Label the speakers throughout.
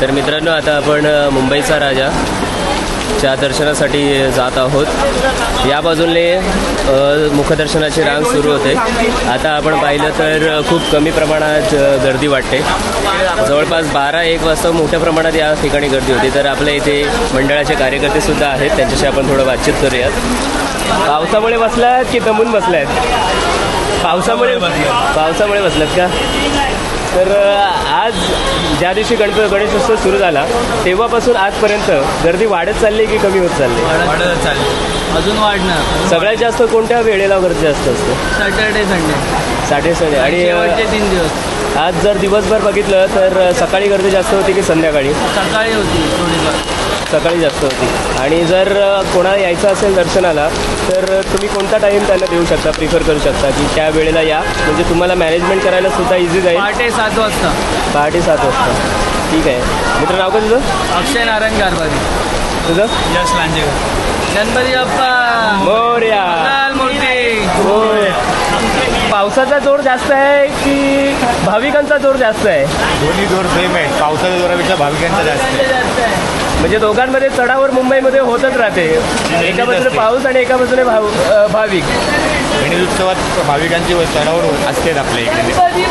Speaker 1: तर मित्रांनो आता आपण मुंबईचा राजा च्या दर्शनासाठी जात आहोत. या बाजूने मुखदर्शनाची रांग सुरू होते. आता आपण पाहिलं तर खूप कमी प्रमाणात गर्दी वाटते. जवळपास बारा एक वाजता मोठ्या प्रमाणात या ठिकाणी गर्दी होती. तर आपल्या इथे मंडळाचे कार्यकर्ते सुद्धा आहेत. त्यांच्याशी आपण थोडं बातचीत करूयात. पावसामुळे बसलात की दमून बसलात? पावसामुळे पावसामुळे बसलात का? तर आज ज्या दिवशी गणपती गणेशोत्सव सुरू झाला तेव्हापासून आजपर्यंत गर्दी वाढत चालली की कमी होत चालली?
Speaker 2: वाढत चालेल. अजून वाढणार.
Speaker 1: सगळ्यात जास्त कोणत्या वेळेला गर्दी जास्त असते?
Speaker 2: Saturday Sunday.
Speaker 1: साडे साडे. आणि
Speaker 2: तीन दिवस.
Speaker 1: आज जर दिवसभर बघितलं तर सकाळी गर्दी जास्त होती की संध्याकाळी?
Speaker 2: सकाळी होती थोडीफार.
Speaker 1: सकाळी जास्त होती. आणि जर कोणाला यायचं असेल दर्शनाला तर तुम्ही कोणता टाईम त्यांना देऊ शकता प्रिफर करू शकता? की त्या वेळेला या. म्हणजे तुम्हाला मॅनेजमेंट करायला सुद्धा इझी जाईल.
Speaker 2: पहाटे सात वाजता.
Speaker 1: पहाटे सात वाजता. ठीक आहे. मित्र नाव का तुझं?
Speaker 2: अक्षय नारायण कारभारी
Speaker 1: तुझं?
Speaker 2: यश लांजेकर. गणपती बाप्पा.
Speaker 1: मोर्या. होय. पावसाचा जोर जास्त आहे की भाविकांचा जोर जास्त आहे?
Speaker 3: दोन्ही जोर सेम आहे. पावसाच्या जोरापेक्षा भाविकांचा जास्त आहे.
Speaker 1: म्हणजे दोघांमध्ये चढावर मुंबईमध्ये होतच राहते एका बाजूने. पाऊस आणि एका बाजूने भाव भाविक
Speaker 3: गणेश उत्सवात भाविकांची चढावड असतेच आपल्या इकडे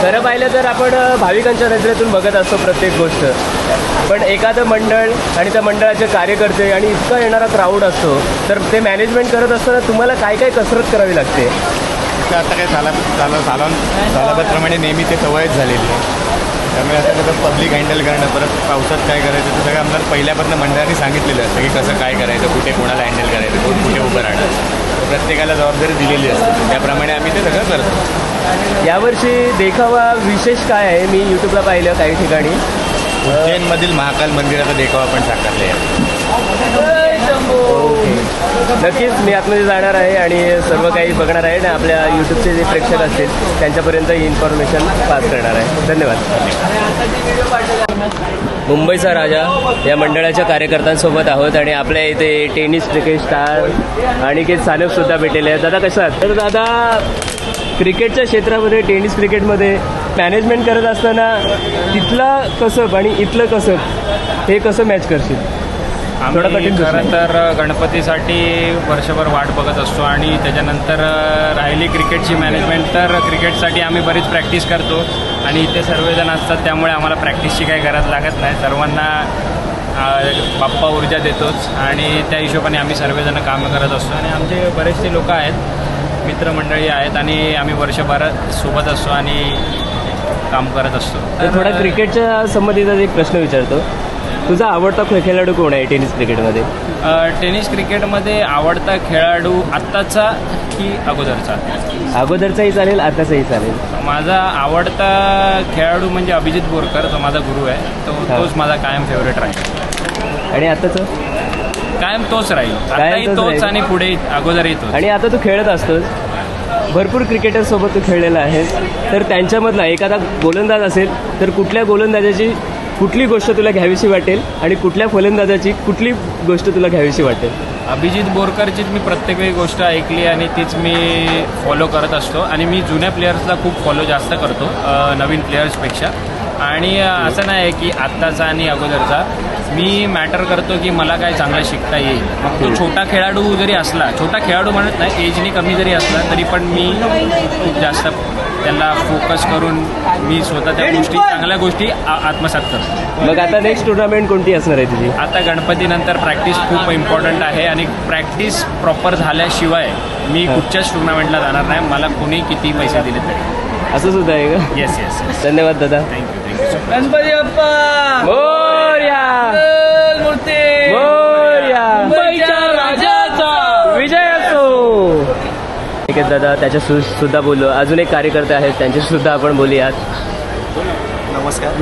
Speaker 1: खरं पाहिलं तर आपण भाविकांच्या नजरेतून बघत असतो प्रत्येक गोष्ट पण एखादं मंडळ आणि त्या मंडळाचे कार्यकर्ते आणि इतका येणारा क्राऊड असतो तर ते मॅनेजमेंट करत असताना तुम्हाला काय काय कसरत करावी लागते
Speaker 3: आता काय साला साला सालान सालाबादप्रमाणे नेहमी ते सवयच झालेली आहे त्यामुळे आता कसं पब्लिक हँडल करणं परत पावसात काय करायचं ते सगळं आम्हाला पहिल्यापासून मंडळाने सांगितलेलं असतं की कसं काय करायचं कुठे कोणाला हँडल करायचं कोण कुठे उभं राहणार. प्रत्येकाला जबाबदारी दिलेली असते. त्याप्रमाणे आम्ही ते सगळं करतो.
Speaker 1: यावर्षी देखावा विशेष काय आहे? मी यूट्यूबला पाहिलं काही ठिकाणी.
Speaker 3: उज्जैनमधील महाकाल मंदिराचा देखावा पण साकारले आहे.
Speaker 1: नक्कीच मी आतमध्ये जाणार आहे आणि सर्व काही बघणार आहे आणि आपल्या यूट्यूबचे जे प्रेक्षक असतील त्यांच्यापर्यंत ही इन्फॉर्मेशन पास करणार आहे. धन्यवाद. मुंबईचा राजा या मंडळाच्या कार्यकर्त्यांसोबत आहोत आणि आपल्या इथे टेनिस क्रिकेट स्टार आणि सानप सुद्धा भेटलेले आहेत. दादा कसं आहात? तर दादा क्रिकेटच्या क्षेत्रामध्ये टेनिस क्रिकेटमध्ये मॅनेजमेंट करत असताना तिथलं कसब आणि इथलं कसब हे कसं मॅच करशील? थोडं
Speaker 4: आम्ही
Speaker 1: कठीण
Speaker 4: खरं तर गणपतीसाठी वर्षभर वाट बघत असतो आणि त्याच्यानंतर राहिली क्रिकेटची मॅनेजमेंट तर क्रिकेटसाठी आम्ही बरीच प्रॅक्टिस करतो. आणि इथे सर्वजण असतात त्यामुळे आम्हाला प्रॅक्टिसची काही गरज लागत नाही. सर्वांना अ, बाप्पा ऊर्जा देतोच. आणि त्या हिशोबाने आम्ही सर्वजण कामं करत असतो. आणि आमचे बरेचसे लोक आहेत मित्रमंडळी आहेत आणि आम्ही वर्षभर सोबत असतो आणि काम करत असतो.
Speaker 1: तर थोडा क्रिकेटच्या संबंधित एक प्रश्न विचारतो. तुझा आवडता खेळाडू कोण आहे टेनिस क्रिकेटमध्ये?
Speaker 4: टेनिस क्रिकेटमध्ये आवडता खेळाडू आत्ताचा की अगोदरचा?
Speaker 1: अगोदरचाही चालेल आताचाही चालेल.
Speaker 4: माझा आवडता खेळाडू म्हणजे अभिजित बोरकर जो माझा गुरु आहे. तो. तोच माझा कायम फेवरेट राहील.
Speaker 1: आणि आताचं?
Speaker 4: कायम तोच राहील.
Speaker 1: कायम तोच.
Speaker 4: आणि पुढे अगोदरही तोच.
Speaker 1: आणि आता तू खेळत असतोस. भरपूर क्रिकेटरसोबत तू खेळलेला आहेस. तर त्यांच्यामधला एखादा गोलंदाज असेल तर कुठल्या गोलंदाजाची कुठली गोष्ट तुला घ्यावीशी वाटेल आणि कुठल्या फलंदाजाची कुठली गोष्ट तुला घ्यावीशी वाटेल?
Speaker 4: अभिजित बोरकरचीच मी प्रत्येक वेळी गोष्ट ऐकली आणि तीच मी फॉलो करत असतो. आणि मी जुन्या प्लेयर्सला खूप फॉलो जास्त करतो नवीन प्लेयर्सपेक्षा आणि असं नाही आहे की आत्ताचा आणि अगोदरचा. मी मॅटर करतो की मला काय चांगलं शिकता येईल. मग तो छोटा खेळाडू जरी असला छोटा खेळाडू म्हणत नाही एजनी कमी जरी असला तरी पण मी खूप जास्त त्याला फोकस करून मी स्वतः त्या गोष्टी चांगल्या गोष्टी आ- आत्मसात करतो.
Speaker 1: मग आता नेक्स्ट टुर्नामेंट कोणती असणार आहे तुझी
Speaker 4: आता गणपतीनंतर प्रॅक्टिस खूप इम्पॉर्टंट आहे आणि प्रॅक्टिस प्रॉपर झाल्याशिवाय मी. कुठच्याच टुर्नामेंटला जाणार नाही. मला कोणी किती पैसे दिले तरी.
Speaker 1: असं सुद्धा आहे का?
Speaker 4: येस येस
Speaker 1: धन्यवाद दादा.
Speaker 4: Thank you thank you
Speaker 2: Ganpati Bappa! मूर्ती!
Speaker 1: आहे दादा त्याच्या सु सुद्धा बोललो अजून एक कार्यकर्ते आहेत त्यांच्याशी सुद्धा आपण बोलूयात.
Speaker 3: नमस्कार.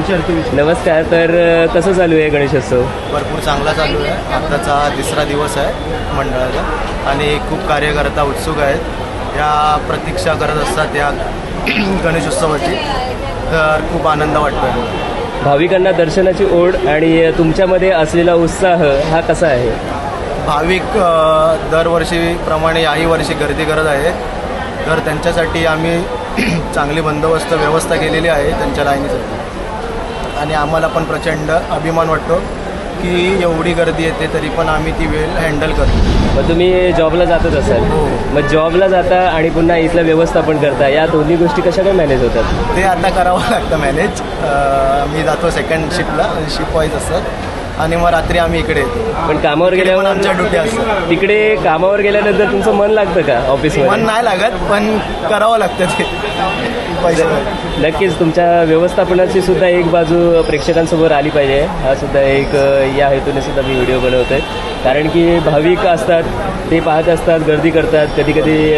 Speaker 1: नमस्कार तर कसं चालू आहे गणेशोत्सव?
Speaker 5: भरपूर चांगला चालू आहे. आत्ताचा तिसरा दिवस आहे मंडळाचा आणि खूप कार्यकर्ता उत्सुक आहेत. या प्रतीक्षा करत असतात या गणेशोत्सवाची तर खूप आनंद वाटतो
Speaker 1: भाविकांना दर्शनाची ओढ आणि तुमच्यामध्ये असलेला उत्साह हा कसा आहे?
Speaker 5: भाविक दरवर्षीप्रमाणे याही वर्षी गर्दी करत आहेत. तर त्यांच्यासाठी आम्ही चांगली बंदोबस्त व्यवस्था केलेली आहे त्यांच्या लाईनीसाठी. आणि आम्हाला पण प्रचंड अभिमान वाटतो की एवढी गर्दी येते तरी पण आम्ही ती वेळ हँडल करतो.
Speaker 1: मग तुम्ही जॉबला जातच असाल.
Speaker 5: हो.
Speaker 1: मग जॉबला जाता आणि पुन्हा इथलं व्यवस्थापन करता या दोन्ही गोष्टी कशा काय मॅनेज होतात?
Speaker 5: ते आता करावं लागतं मॅनेज मी जातो सेकंड शिफ्टला शिफ्ट वाईज असतात आणि मग रात्री आम्ही इकडे येतो.
Speaker 1: पण कामावर
Speaker 5: पण
Speaker 1: गेल्यावर
Speaker 5: आमच्या ड्युटी असतात.
Speaker 1: तिकडे कामावर गेल्यानंतर तुमचं मन लागतं का
Speaker 5: मन
Speaker 1: ऑफिसमध्ये
Speaker 5: नाही लागत पण करावं लागतं ते. पैसे
Speaker 1: नक्कीच तुमच्या व्यवस्थापनाची सुद्धा एक बाजू प्रेक्षकांसमोर आली पाहिजे. हा सुद्धा एक अ, या हेतूने सुद्धा मी व्हिडिओ बनवतोय. कारण की भाविक असतात ते पाहत असतात गर्दी करतात. कधी कधी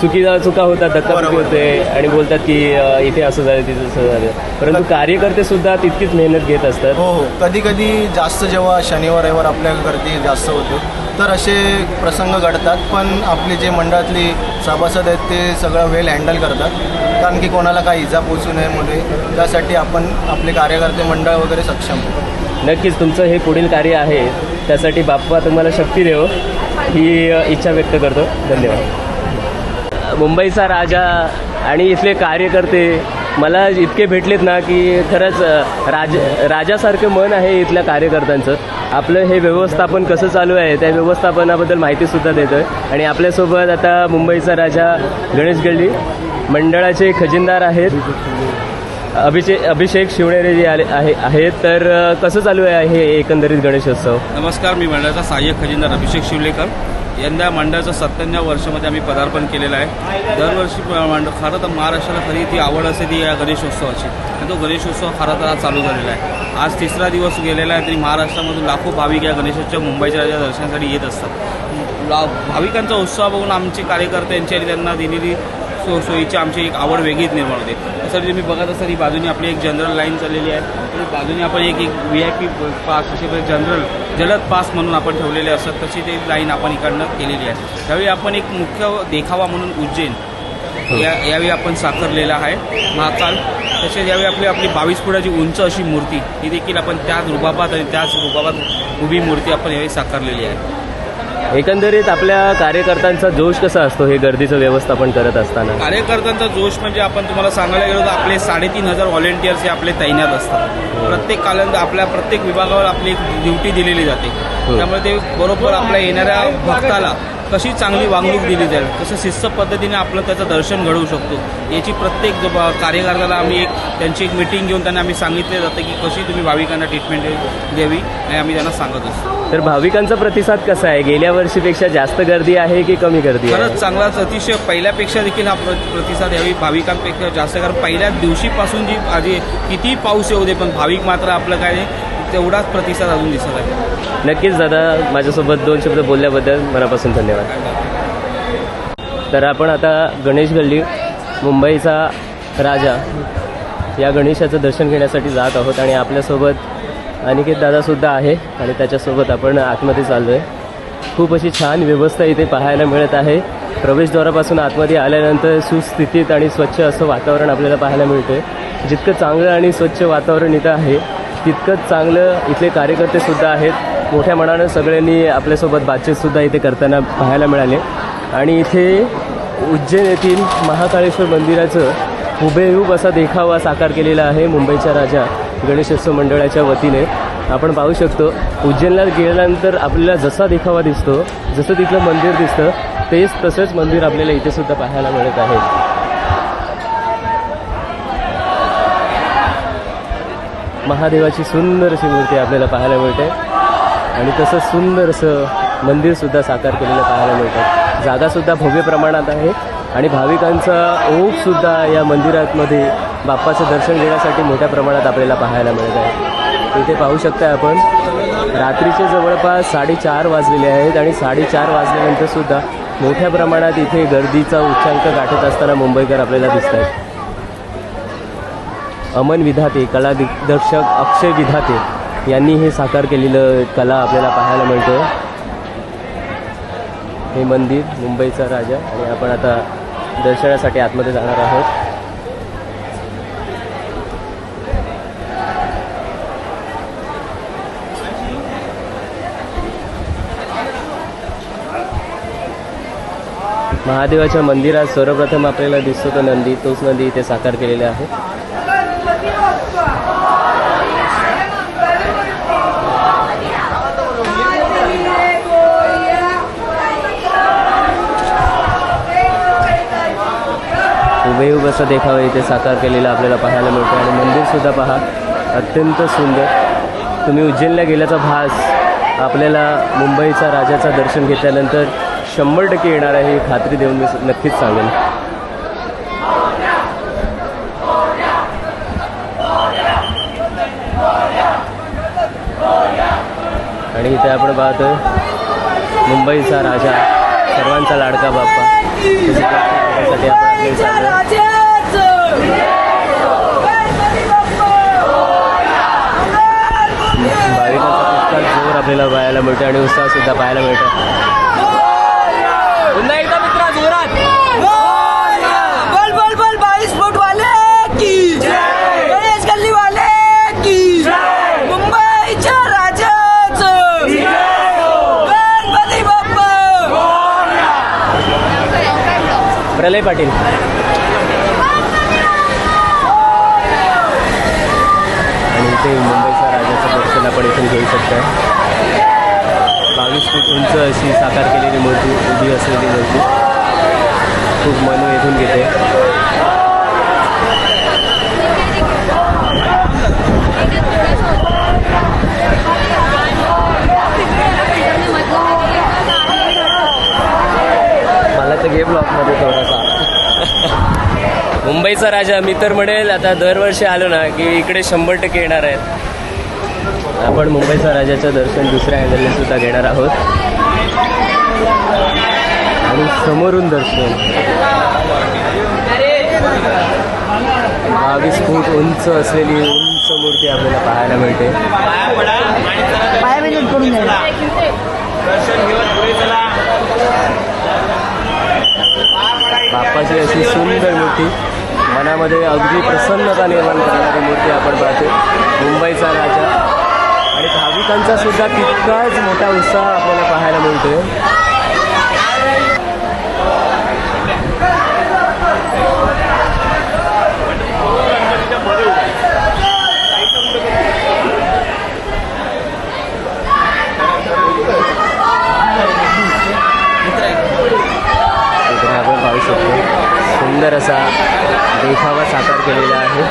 Speaker 1: चुकीचा चुका होतात धक्काबुक्की. होते आणि बोलतात की इथे असं झालं तिथे असं झालं. परंतु कार्यकर्ते सुद्धा तितकीच मेहनत घेत असतात.
Speaker 5: हो हो. कधी कधी जास्त जेव्हा शनिवार रविवार आपल्या गर्दी जास्त होते तर असे प्रसंग घडतात. पण आपले जे मंडळातली सभासद आहेत ते सगळं वेल हँडल करतात. कारण की कोणाला काही इजा पोचू नये म्हणून. त्यासाठी आपण आपले कार्यकर्ते मंडळ वगैरे सक्षम.
Speaker 1: नक्कीच तुमचं हे पुढील कार्य आहे. त्यासाठी बाप्पा तुम्हाला शक्ती देव. ही इच्छा व्यक्त करतो. धन्यवाद. मुंबईचा राजा आणि इथले कार्यकर्ते मला इतके भेटलेत ना की खरंच राज राजासारखं मन आहे इथल्या कार्यकर्त्यांचं. आपलं हे व्यवस्थापन कसं चालू आहे त्या व्यवस्थापनाबद्दल माहितीसुद्धा देतं आहे आणि आपल्यासोबत आता मुंबईचा राजा गणेश गल्ली मंडळाचे खजिनदार आहेत. अभिषेक अभिषेक शिवणेरे जे आले आहे आहेत. तर कसं चालू आहे हे एकंदरीत गणेशोत्सव?
Speaker 6: नमस्कार मी मंडळाचा सहाय्यक खजिनदार अभिषेक शिवलेकर. यंदा मंडळाचं सत्त्याण्णव वर्षामध्ये आम्ही पदार्पण केलेलं आहे. दरवर्षी प- खरं तर महाराष्ट्राला खरी ती आवड असते ती या गणेशोत्सवाची. आणि तो गणेशोत्सव खरं तर आज चालू झालेला आहे. आज तिसरा दिवस गेलेला आहे तरी महाराष्ट्रामधून लाखो भाविक या गणेशोत्सव मुंबईच्या राजा दर्शनासाठी येत असतात. भाविकांचा उत्साह बघून आमचे कार्यकर्त्यांची आणि त्यांना दिलेली सोयीची आमची एक आवड वेगळीच निर्माण होते. सर तुम्ही बघत असाल ही बाजूने आपली एक जनरल लाईन चाललेली आहे. आणि बाजूने आपण एक एक व्ही आय पी पास असे जनरल जलद पास म्हणून आपण ठेवलेले असतात तशी ते लाईन आपण इकडनं केलेली आहे. त्यावेळी आपण एक मुख्य देखावा म्हणून उज्जैन या यावेळी आपण साकारलेला आहे महाकाल. तसेच यावेळी आपली आपली बावीस फुटाची उंच अशी मूर्ती ही देखील आपण त्याच रुबाबात आणि त्याच रुबाबात उभी मूर्ती आपण यावेळी साकारलेली आहे.
Speaker 1: एकंदरीत आपल्या कार्यकर्त्यांचा जोश कसा असतो हे गर्दीचं व्यवस्थापन करत असताना?
Speaker 6: कार्यकर्त्यांचा जोश म्हणजे आपण तुम्हाला सांगायला गेलो तर आपले साडेतीन हजार व्हॉलेंटियर्स हे आपले तैनात असतात. प्रत्येक कालांत आपल्या प्रत्येक विभागावर आपली ड्युटी दिलेली जाते. त्यामुळे ते बरोबर आपल्या येणाऱ्या भक्ताला कशी चांगली वागणूक दिली जाईल कसं शिस्त पद्धतीने आपलं त्याचं दर्शन घडवू शकतो याची प्रत्येक कार्यकर्त्याला आम्ही एक त्यांची एक मिटिंग घेऊन त्यांना आम्ही सांगितले जातं की कशी तुम्ही भाविकांना ट्रीटमेंट द्यावी आणि आम्ही त्यांना सांगत असतो.
Speaker 1: तर भाविकांचा प्रतिसाद कसा आहे? गेल्या वर्षीपेक्षा जास्त गर्दी आहे की कमी गर्दी
Speaker 6: खरंच चांगलाच अतिशय पहिल्यापेक्षा देखील हा प्र- प्रतिसाद यावेळी भाविकांपेक्षा जास्त. कारण पहिल्या दिवशीपासून जी आधी कितीही पाऊस येऊ दे पण भाविक मात्र आपलं काय नाही, तेवढाच प्रतिसाद अजून दिसत आहे.
Speaker 1: नक्कीच दादा माझ्यासोबत दोन शब्द बोलल्याबद्दल मनापासून धन्यवाद. तर आपण आता गणेश गल्ली मुंबईचा राजा या गणेशाचं दर्शन घेण्यासाठी जात आहोत आणि आपल्यासोबत अनिकेत दादासुद्धा आहे आणि त्याच्यासोबत आपण आतमध्ये चाललो आहे खूप अशी छान व्यवस्था इथे पाहायला मिळत आहे. प्रवेशद्वारापासून आतमध्ये आल्यानंतर सुस्थितीत आणि स्वच्छ असं वातावरण आपल्याला पाहायला मिळतं जितकं चांगलं आणि स्वच्छ वातावरण इथं आहे तितकंच चांगलं इथले कार्यकर्तेसुद्धा आहेत. मोठ्या मनानं सगळ्यांनी आपल्यासोबत बातचीतसुद्धा इथे करताना पाहायला मिळाले. आणि इथे उज्जैन येथील महाकाळेश्वर मंदिराचं हुबेहूब असा देखावा साकार केलेला आहे मुंबईच्या राजा गणेशोत्सव मंडळाच्या वतीने. आपण पाहू शकतो उज्जैनला गेल्यानंतर आपल्याला जसा देखावा दिसतो जसं तिथलं मंदिर दिसतं तेच तसंच मंदिर आपल्याला इथेसुद्धा पाहायला मिळत आहे. महादेवाची सुंदर अशी मूर्ती आपल्याला पाहायला मिळते. आणि तसं सुंदर असं मंदिरसुद्धा साकार केलेलं पाहायला मिळतं. जागासुद्धा भव्य प्रमाणात आहे. आणि भाविकांचा ओघसुद्धा या मंदिरामध्ये बाप्पाचं दर्शन घेण्यासाठी मोठ्या प्रमाणात आपल्याला पाहायला मिळत आहे. इथे पाहू शकता आपण रात्रीचे जवळपास साडेचार वाजलेले आहेत. आणि साडेचार वाजल्यानंतरसुद्धा मोठ्या प्रमाणात इथे गर्दीचा उच्चांक गाठत असताना मुंबईकर आपल्याला दिसत आहेत अमन विधाते कला दिग्दर्शक अक्षय विधाते यांनी हे साकार केलेलं कला आपल्याला पाहायला मिळतं हे मंदिर मुंबईचा राजा आणि आपण आता दर्शनासाठी आतमध्ये जाणार आहोत. महादेवाच्या मंदिरात सर्वप्रथम आपल्याला दिसतो तो नंदी तोच नंदी इथे साकार केलेला आहे. उभेहूब असा देखावा इथे साकार केलेला आपल्याला पाहायला मिळतो आणि मंदिरसुद्धा पहा अत्यंत सुंदर. तुम्ही उज्जैनला गेल्याचा भास आपल्याला मुंबईचा राजाचा दर्शन घेतल्यानंतर शंभर टक्के येणार आहे ही खात्री देऊन मी नक्कीच सांगेन. आणि इथे आपण पाहतो मुंबईचा राजा सर्वांचा लाडका बाप्पा. चाललो भाविकांचा जोर आपल्याला पाहायला मिळतो आणि उत्साह सुद्धा पाहायला मिळतो पुन्हा एकदा मित्रा जोरात
Speaker 2: बोल बोल बोल बाईस फूट वाले की गणेश गल्ली वाले की मुंबईच्या राजाचं गणपती बाप्पा
Speaker 1: प्रलय पाटील. आणि इथे मुंबईचा राजाचं दर्शन आपण इथून घेऊ शकता बावीस फूट उंच अशी साकार केलेली मूर्ती उभी असलेली मूर्ती. खूप मन येथून घेते मला तर घे ब्लॉकमध्ये थोडासा मुंबईचा राजा मी तर म्हणेल आता दरवर्षी आलो ना की इकडे शंभर टक्के येणार आहेत. आपण मुंबईचा राजाचं दर्शन दुसऱ्या अँगलने सुद्धा घेणार आहोत. आणि समोरून दर्शन. बावीस फूट उंच असलेली उंच मूर्ती आपल्याला पाहायला मिळते. बाप्पाची अशी सुंदर मूर्ती. मनामध्ये अगदी प्रसन्नता निर्माण करणारी मूर्ती आपण पाहतो मुंबईचा राजा. आणि भाविकांचा सुद्धा तितकाच मोठा उत्साह आपल्याला पाहायला मिळतोय. इकडे आपण पाहू शकतो. सुंदर असा देखावा साकार केलेला आहे.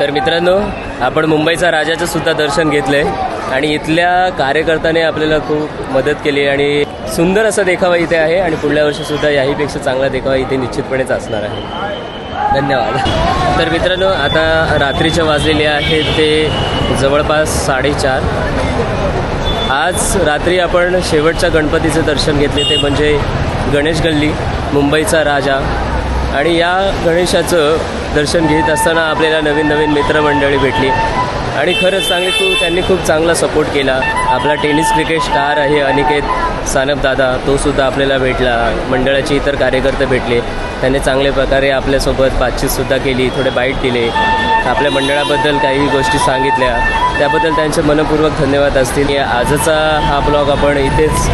Speaker 1: तर मित्रांनो आपण मुंबईचा राजाचं सुद्धा दर्शन घेतलंय आणि इथल्या कार्यकर्त्याने आपल्याला खूप मदत केली आणि सुंदर असा देखावा इथे आहे आणि पुढल्या वर्षी सुद्धा याहीपेक्षा चांगला देखावा इथे निश्चितपणेच असणार आहे. धन्यवाद. तर मित्रांनो आता रात्रीच्या वाजलेले आहे ते जवळपास साडेचार. आज रात्री आपण शेवटच्या गणपतीचं दर्शन घेतले ते म्हणजे गणेश गल्ली मुंबईचा राजा. आणि या गणेशाचं दर्शन घेत असताना आपल्याला नवीन नवीन मित्रमंडळी भेटली. आणि खरंच चांगली खूप त्यांनी खूप चांगला सपोर्ट केला. आपला टेनिस क्रिकेट स्टार आहे अनिकेत सानप दादा. तो सुद्धा आपल्याला भेटला. मंडळाचे इतर कार्यकर्ते भेटले. त्यांनी चांगल्या प्रकारे आपल्यासोबत बातचीतसुद्धा केली. थोडे बाईट दिले. आपल्या मंडळाबद्दल काही गोष्टी सांगितल्या. त्याबद्दल त्यांचे मनपूर्वक धन्यवाद असतील. आजचा हा ब्लॉग आपण इथेच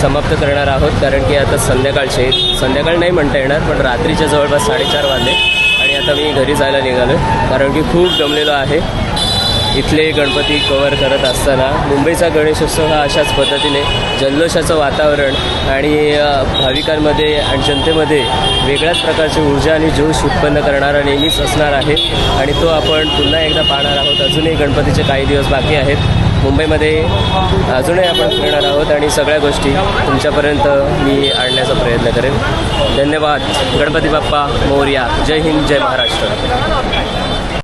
Speaker 1: समाप्त करणार आहोत. कारण की आता संध्याकाळचे. संध्याकाळ नाही म्हणता येणार पण रात्रीच्या जवळपास साडेचार वाजले. आणि आता मी घरी जायला निघालो कारण की खूप जमलेलो आहे. इथले गणपती कवर करत असताना मुंबईचा गणेशोत्सव हा अशाच पद्धतीने जल्लोषाचं वातावरण आणि भाविकांमध्ये आणि जनतेमध्ये वेगळ्याच प्रकारची ऊर्जा आणि जोश उत्पन्न करणारा नेहमीच असणार आहे. आणि तो आपण पुन्हा एकदा पाहणार आहोत. अजूनही गणपतीचे काही दिवस बाकी आहेत. मुंबईमध्ये अजूनही आपण फिरणार आहोत आणि सगळ्या गोष्टी तुमच्यापर्यंत मी आणण्याचा प्रयत्न करेन. धन्यवाद. गणपती बाप्पा मोर्या. जय हिंद जय महाराष्ट्र.